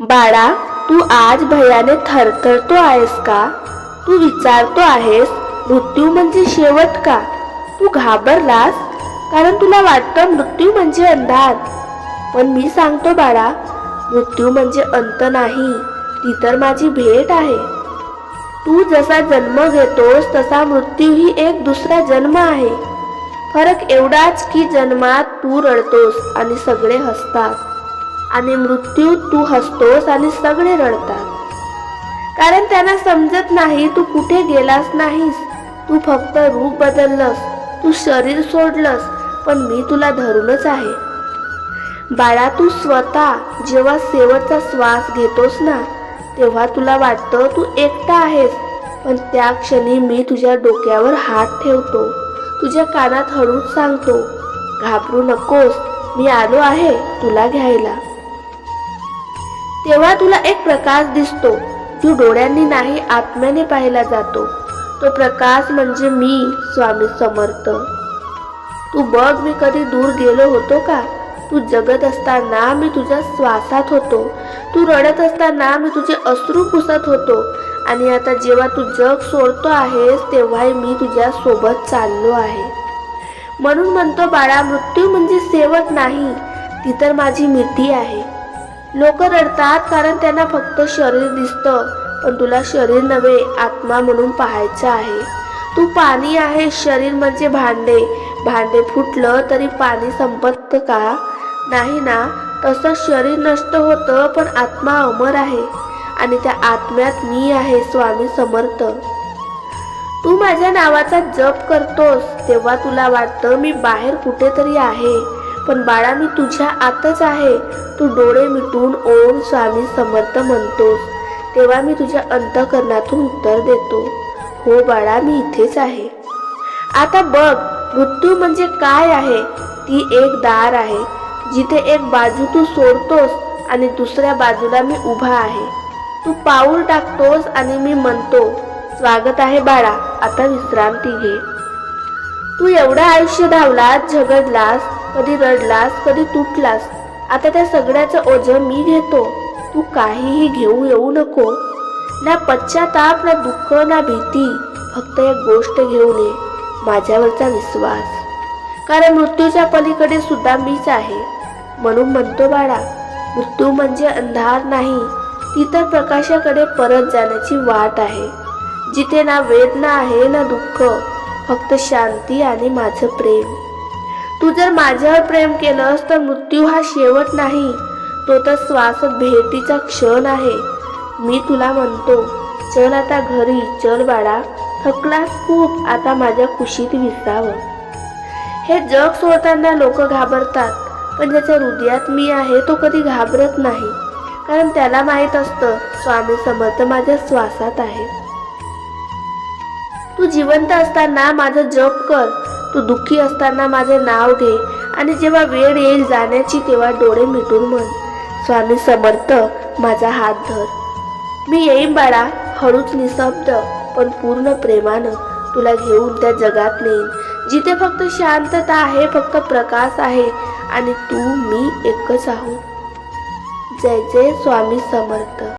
बाळा तू आज भयाने थरथरतो आहेस का? तू विचारतो आहेस मृत्यू म्हणजे शेवट का? तू घाबरलास? कारण तुला वाटतं मृत्यू म्हणजे अंधार. पण मी सांगतो बाळा मृत्यू म्हणजे अंत नाही ती तर माझी भेट आहे. तू जसा जन्म घेतोस तसा मृत्यू ही एक दुसरा जन्म आहे. फरक एवढाच की जन्मात तू रडतोस आणि सगळे हसतात. आणि मृत्यू तू हसतोस आणि सगळे रडतात. कारण त्यांना समजत नाही तू कुठे गेलास नाहीस. तू फक्त रूप बदललंस तू शरीर सोडलंस पण मी तुला धरूनच आहे. बाळा तू स्वतः जेव्हा शेवटचा श्वास घेतोस ना तेव्हा तुला वाटतं तू एकटा आहेस. पण त्या क्षणी मी तुझ्या डोक्यावर हात ठेवतो तुझ्या कानात हळूच सांगतो घाबरू नकोस मी आलो आहे तुला घ्यायला. तेव्हा तुला एक प्रकाश दिसतो जो डोळ्यांनी नाही आत्म्याने पाहिला जातो. तो प्रकाश म्हणजे मी स्वामी समर्थ. तू बघ मी कधी दूर गेलो होतो का? तू जगत असताना मी तुझ्या श्वासात होतो. तू रडत असताना मी तुझे अश्रू पुसत होतो. आणि आता जेव्हा तू जग सोडतो आहेस तेव्हाही मी तुझ्या सोबत चाललो आहे. म्हणून म्हणतो बाळा मृत्यू म्हणजे शेवट नाही ती तर माझी मिती आहे. लोक रडतात कारण त्यांना फक्त शरीर दिसतं. पण तुला शरीर नव्हे आत्मा म्हणून पाहायचं आहे. तू पाणी आहे शरीर म्हणजे भांडे. भांडे फुटलं तरी पाणी संपत का? नाही ना तसं शरीर नष्ट होतं पण आत्मा अमर आहे. आणि त्या आत्म्यात मी आहे स्वामी समर्थ. तू माझ्या नावाचा जप करतोस तेव्हा तुला वाटतं मी बाहेर कुठेतरी आहे. पण बाळा मी तुझ्या आतच आहे. तू डोळे मिटून ओम स्वामी समर्थ म्हणतोस. तेव्हा मी तुझ्या अंतकरणातून उत्तर देतो. हो बाळा मी इथेच आहे. आता बघ मृत्यू म्हणजे काय आहे? ती एक दार आहे. जिथे एक बाजू तू सोडतोस आणि दुसऱ्या बाजूला मी उभा आहे. तू पाऊल टाकतोस आणि मी म्हणतो स्वागत आहे बाळा आता विश्रांती घे. तू एवढं आयुष्य धावलास झगडलास कधी रडलास कधी तुटलास आता त्या सगळ्याचं ओझं मी घेतो. तू काहीही घेऊ येऊ नको. ना पश्चाताप ना दुःख ना भीती फक्त एक गोष्ट घेऊन ये माझ्यावरचा विश्वास. कारण मृत्यूच्या पलीकडे सुद्धा मीच आहे. म्हणून म्हणतो बाळा मृत्यू म्हणजे अंधार नाही ती तर प्रकाशाकडे परत जाण्याची वाट आहे. जिथे ना वेदना आहे ना दुःख फक्त शांती आणि माझं प्रेम. तू जर माझ्यावर प्रेम केलंस तर मृत्यू हा शेवट नाही. तो तर श्वास भेटीचा क्षण आहे. मी तुला म्हणतो चल आता घरी चल बाळा. थकलास खूप आता माझ्या खुशीत विसावं. हे जग सोडताना लोक घाबरतात पण ज्याच्या हृदयात मी आहे तो कधी घाबरत नाही. कारण त्याला माहीत असतं स्वामी समर्थ माझ्या श्वासात आहे. तू जिवंत असताना माझं जप कर. तू दुःखी असताना माझे नाव घे आणि जेव्हा वेळ येईल जाण्याची तेव्हा डोळे मिटून म्हण. स्वामी समर्थ माझा हात धर. मी येईन बाळा हळूच निशब्द पण पूर्ण प्रेमानं तुला घेऊन त्या जगात नेईन. जिथे फक्त शांतता आहे फक्त प्रकाश आहे आणि तू मी एकच आहोत जय जय स्वामी समर्थ.